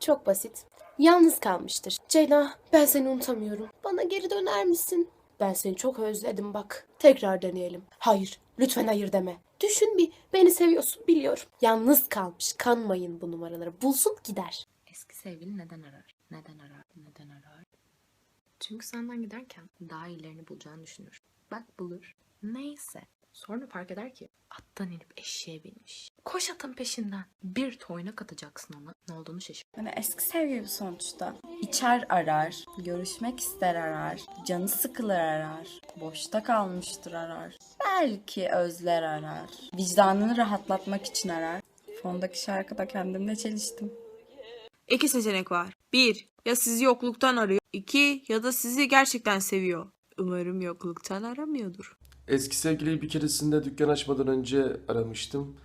Çok basit. Yalnız kalmıştır. Ceyda ben seni unutamıyorum. Bana geri döner misin? Ben seni çok özledim bak. Tekrar deneyelim. Hayır. Lütfen hayır deme. Düşün bir. Beni seviyorsun biliyorum. Yalnız kalmış. Kanmayın bu numaraları. Bulsun gider. Eski sevgili neden arar? Neden arar? Neden arar? Çünkü senden giderken daha iyilerini bulacağını düşünür. Bak bulur. Neyse. Sonra fark eder ki attan inip eşeğe binmiş. Koş atın peşinden. Bir toynak atacaksın ona. Ne olduğunu şaşır. Hani eski sevgili sonuçta. İçer arar, görüşmek ister arar, canı sıkılır arar, boşta kalmıştır arar. Belki özler arar, vicdanını rahatlatmak için arar. Fondaki şarkıda kendimle çeliştim. İki seçenek var. Bir, ya sizi yokluktan arıyor. İki, ya da sizi gerçekten seviyor. Umarım yokluktan aramıyordur. Eski sevgiliyi bir keresinde dükkan açmadan önce aramıştım.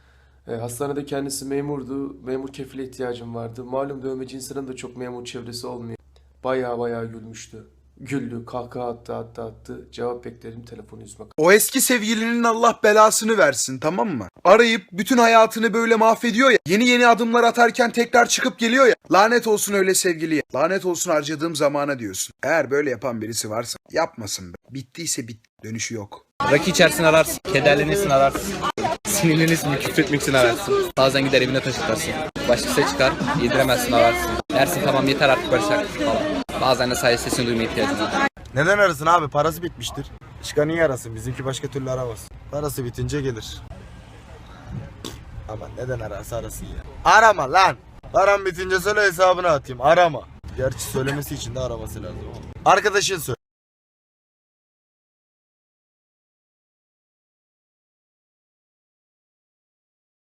E, hastanede kendisi memurdu. Memur kefile ihtiyacım vardı. Malum dövmeci insanın da çok memur çevresi olmuyor. Baya baya gülmüştü. Güldü, kahkaha attı, attı, attı. Cevap bekledim, telefonu yüzüme O eski sevgilinin Allah belasını versin tamam mı? Arayıp bütün hayatını böyle mahvediyor ya. Yeni yeni adımlar atarken tekrar çıkıp geliyor ya. Lanet olsun öyle sevgiliye. Lanet olsun harcadığım zamana diyorsun. Eğer böyle yapan birisi varsa yapmasın be. Bittiyse bit. Dönüşü yok. Rakı içersin ararsın. Kederlenirsin ararsın. Sinirlenirsin küfretmek için ararsın. Bazen gider evine taşıtarsın. Başkası çıkar yediremezsin ararsın. Dersin tamam yeter artık barışak falan. Bazen de sadece sesini duymaya ihtiyacın var. Neden arasın abi? Parası bitmiştir. Çıkan niye arasın? Bizimki başka türlü aramaz. Parası bitince gelir. Ama neden ararsa arasın ya. Arama lan! Param bitince söyle hesabını atayım. Arama. Gerçi söylemesi için de araması lazım. Arkadaşın söyle.